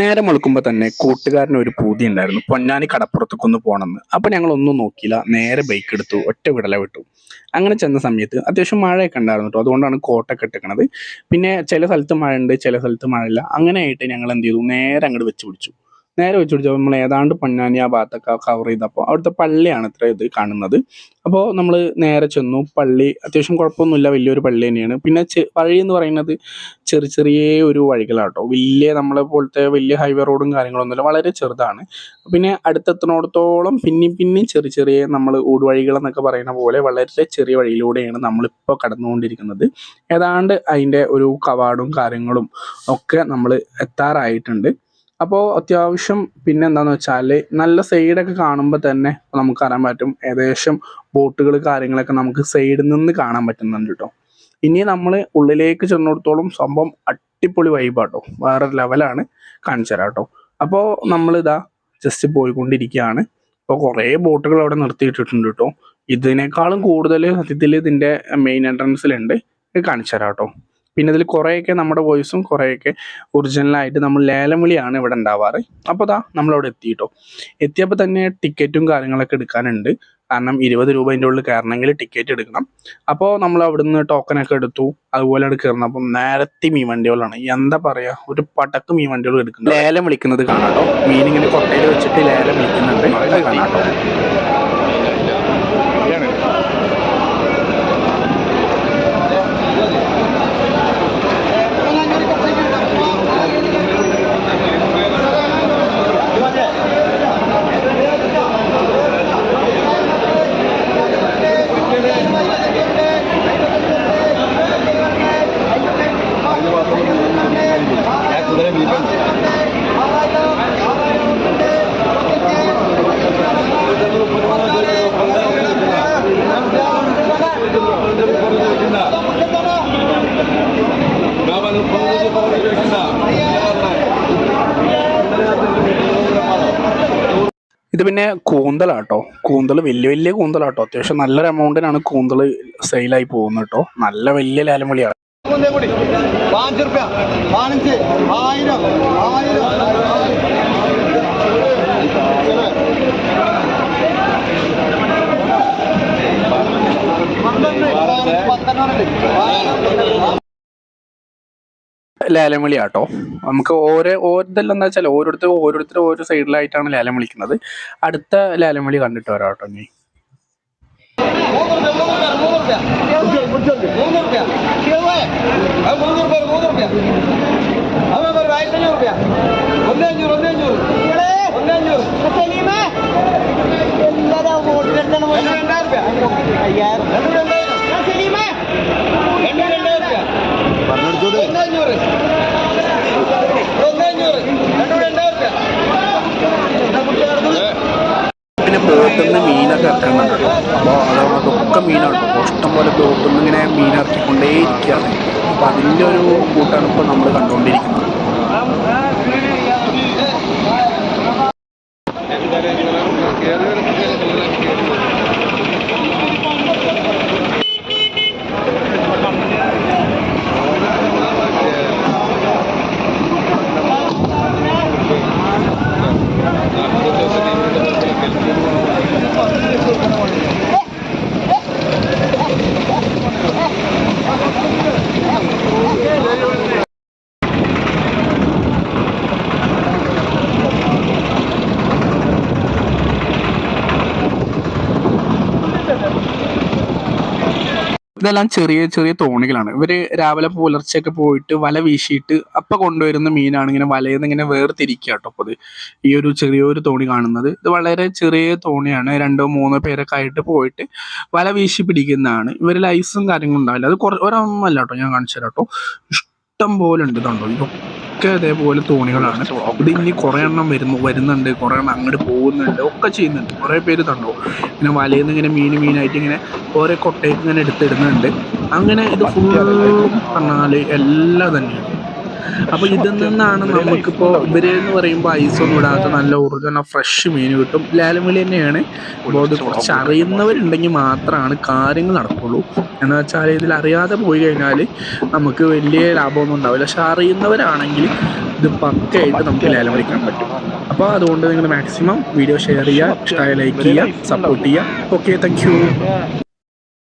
നേരെ മുളക്കുമ്പോൾ തന്നെ കൂട്ടുകാരന് ഒരു പൂതി ഉണ്ടായിരുന്നു. പൊന്നാനി കടപ്പുറത്തേക്കൊന്ന് പോകണമെന്ന് അപ്പോൾ ഞങ്ങൾ ഒന്നും നോക്കിയില്ല. നേരെ ബൈക്ക് എടുത്തു. ഒറ്റ വിടല വിട്ടു. അങ്ങനെ ചെന്ന സമയത്ത് അത്യാവശ്യം മഴയൊക്കെ ഉണ്ടായിരുന്നു കേട്ടോ അതുകൊണ്ടാണ് കോട്ടൊക്കെ ഇട്ടിക്കണത്. പിന്നെ ചില സ്ഥലത്ത് മഴ ഉണ്ട് ചില സ്ഥലത്ത് മഴയില്ല. അങ്ങനെ ആയിട്ട് ഞങ്ങൾ എന്ത് ചെയ്തു? നേരെ അങ്ങോട്ട് വെച്ച് പിടിച്ചു. നേരെ വെച്ച് പിടിച്ചപ്പോൾ നമ്മൾ ഏതാണ്ട് പൊന്നാനി ആ ഭാഗത്തൊക്കെ കവർ ചെയ്തപ്പോൾ അവിടുത്തെ പള്ളിയാണ് ഇത്ര ഇത് കാണുന്നത്. അപ്പോൾ നമ്മൾ നേരെ ചെന്നു. പള്ളി അത്യാവശ്യം കുഴപ്പമൊന്നുമില്ല. വലിയൊരു പള്ളി തന്നെയാണ്. പിന്നെ വഴി എന്ന് പറയുന്നത് ചെറിയ ചെറിയ ഒരു വഴികളാട്ടോ. വലിയ നമ്മളെ പോലത്തെ വലിയ ഹൈവേ റോഡും കാര്യങ്ങളൊന്നുമില്ല. വളരെ ചെറുതാണ്. പിന്നെ അടുത്തെത്തണോടത്തോളം പിന്നെയും പിന്നെയും ചെറിയ ചെറിയ നമ്മൾ ഊടുവഴികളെന്നൊക്കെ പറയുന്ന പോലെ വളരെ ചെറിയ വഴിയിലൂടെയാണ് നമ്മളിപ്പോൾ കടന്നുകൊണ്ടിരിക്കുന്നത്. ഏതാണ്ട് അതിന്റെ ഒരു കവാടും കാര്യങ്ങളും ഒക്കെ നമ്മൾ എത്താറായിട്ടുണ്ട്. അപ്പോൾ അത്യാവശ്യം പിന്നെ എന്താണെന്ന് വെച്ചാൽ നല്ല സൈഡൊക്കെ കാണുമ്പോൾ തന്നെ നമുക്ക് കാണാൻ പറ്റും. ഏകദേശം ബോട്ടുകൾ കാര്യങ്ങളൊക്കെ നമുക്ക് സൈഡിൽ നിന്ന് കാണാൻ പറ്റുന്നുണ്ട് കേട്ടോ ഇനി നമ്മൾ ഉള്ളിലേക്ക് ചെന്നിടത്തോളം സംഭവം അടിപൊളി വൈബാട്ടോ വേറെ ലെവലാണ് കാണിച്ചു തരാം കേട്ടോ അപ്പോൾ നമ്മളിതാ ജസ്റ്റ് പോയിക്കൊണ്ടിരിക്കുകയാണ്. അപ്പോൾ കുറേ ബോട്ടുകൾ അവിടെ നിർത്തിയിട്ടിട്ടുണ്ട് കേട്ടോ ഇതിനേക്കാളും കൂടുതൽ സത്യത്തിൽ ഇതിന്റെ മെയിൻ എൻട്രൻസിലുണ്ട് കാണിച്ചു തരാം കേട്ടോ പിന്നെ ഇതിൽ കുറേയൊക്കെ നമ്മുടെ വോയിസും കുറേയൊക്കെ ഒറിജിനലായിട്ട് നമ്മൾ ലേലം വിളിയാണ് ഇവിടെ ഉണ്ടാവാറ്. അപ്പോൾ ദാ നമ്മളവിടെ എത്തിയിട്ടോ. എത്തിയപ്പോൾ തന്നെ ടിക്കറ്റും കാര്യങ്ങളൊക്കെ എടുക്കാനുണ്ട്. കാരണം ഇരുപത് രൂപ അതിന്റെ ഉള്ളിൽ കയറണമെങ്കിൽ ടിക്കറ്റ് എടുക്കണം. അപ്പോൾ നമ്മൾ അവിടുന്ന് ടോക്കനൊക്കെ എടുത്തു. അതുപോലെ അവിടെ കയറണം അപ്പം നേരത്തെ മീൻ വണ്ടികളാണ്. എന്താ പറയുക ഒരു പടക്ക് മീൻ വണ്ടികൾ എടുക്കുന്നത് ലേലം വിളിക്കുന്നത് കാണാട്ടോ മീൻ ഇങ്ങനെ കൊട്ടയിൽ വെച്ചിട്ട് ലേലം വിളിക്കുന്നുണ്ട്. അത് കാണാട്ടോ ഇത് പിന്നെ കൂന്തലാട്ടോ. കൂന്തൽ വലിയ വലിയ കൂന്തലാട്ടോ. അത്യാവശ്യം നല്ലൊരു എമൗണ്ടിനാണ് കൂന്തൽ സെയിലായി പോകുന്നത് കേട്ടോ. നല്ല വലിയ ലേലം വിളിയാണ്. ആയിരം. ലേലം വിളിയാട്ടോ നമുക്ക് ഓരോ ഓരോതെല്ലാം എന്താ വെച്ചാൽ ഓരോരുത്തർ ഓരോരുത്തർ ഓരോ സൈഡിലായിട്ടാണ് ലേലം വിളിക്കുന്നത്. അടുത്ത ലേലം വിളി കണ്ടിട്ട് വരാം കേട്ടോ ഇനി റുപ്യ ഒന്നേ അഞ്ഞൂറ് ഒന്നേ അഞ്ഞൂറ്. ഒന്നേ അഞ്ഞൂറ് രണ്ട് രണ്ടായിരം റുപ്യ രണ്ട് രണ്ടായിരം രണ്ട് രണ്ടായിരം റുപ്യ ഒന്നേ അഞ്ഞൂറ് ഒന്നേ അഞ്ഞൂറ് രണ്ട് രണ്ടായിരം റുപ്യ പിന്നെ ബോട്ടിൽ മീനൊക്കെ ഇറക്കുന്നുണ്ട് അപ്പോൾ അതുകൊണ്ട് ഒക്കെ മീനാണ്. ഇഷ്ടം പോലെ ബോട്ടിൽ നിന്ന് ഇങ്ങനെ മീൻ ഇറക്കിക്കൊണ്ടേ ഇരിക്കുകയാണ് അപ്പോൾ അതിന്റെ ഒരു കൂട്ടാണ് ഇപ്പോൾ നമ്മൾ കണ്ടുകൊണ്ടിരിക്കുന്നത് ഇതെല്ലാം ചെറിയ ചെറിയ തോണികളാണ്. ഇവർ രാവിലെ പുലർച്ചെയൊക്കെ പോയിട്ട് വല വീശിയിട്ട് അപ്പൊ കൊണ്ടുവരുന്ന മീനാണ് ഇങ്ങനെ വലയിൽ നിന്ന് ഇങ്ങനെ വേർതിരിക്കുക കേട്ടോ ഇത് ഈ ഒരു ചെറിയൊരു തോണി കാണുന്നത്. ഇത് വളരെ ചെറിയ തോണിയാണ്. രണ്ടോ മൂന്നോ പേരൊക്കെ ആയിട്ട് പോയിട്ട് വല വീശി പിടിക്കുന്നതാണ്. ഇവരിൽ ഐസും കാര്യങ്ങളും ഉണ്ടാവില്ല. അത് കുറ ഒരൊന്നല്ല കേട്ടോ ഞാൻ കാണിച്ചു തരാം കേട്ടോ. ഇഷ്ടം പോലെ ഉണ്ട് ഇതുണ്ടോ ഇതൊക്കെ അതേപോലെ തോണികളാണ്. ഇത് ഇനി കുറേ എണ്ണം വരുന്നു വരുന്നുണ്ട് കുറേ എണ്ണം അങ്ങോട്ട് പോകുന്നുണ്ട് ഒക്കെ ചെയ്യുന്നുണ്ട്. കുറേ പേര് തണ്ടു ഇങ്ങനെ വലയിൽ നിന്ന് ഇങ്ങനെ മീൻ മീനായിട്ട് ഇങ്ങനെ ഓരോ കൊട്ടയ്ക്ക് ഇങ്ങനെ എടുത്തിടുന്നുണ്ട്. അങ്ങനെ ഇത് ഫുൾ പറഞ്ഞാൽ എല്ലാം തന്നെയാണ് അപ്പോൾ ഇതിൽ നിന്നാണ് നമുക്കിപ്പോൾ ഇവർ എന്ന് പറയുമ്പോൾ ഐസൊന്നും ഇടാത്ത നല്ല ഒറിജിനൽ ഫ്രഷ് മീൻ കിട്ടും. ലാലുമലി തന്നെയാണ്. അപ്പോൾ ഇത് കുറച്ച് അറിയുന്നവരുണ്ടെങ്കിൽ മാത്രമാണ് കാര്യങ്ങൾ നടക്കുള്ളൂ. എന്ന് വെച്ചാൽ ഇതിൽ അറിയാതെ പോയി കഴിഞ്ഞാൽ നമുക്ക് വലിയ ലാഭമൊന്നും ഉണ്ടാവില്ല. പക്ഷെ അറിയുന്നവരാണെങ്കിൽ ഇത് പക്കയായിട്ട് നമുക്ക് ലേലം വിളിക്കാൻ പറ്റും. അപ്പോൾ അതുകൊണ്ട് നിങ്ങൾ മാക്സിമം വീഡിയോ ഷെയർ ചെയ്യുക ഇഷ്ടമായ ലൈക്ക് ചെയ്യുക സപ്പോർട്ട് ചെയ്യുക. Okay thank you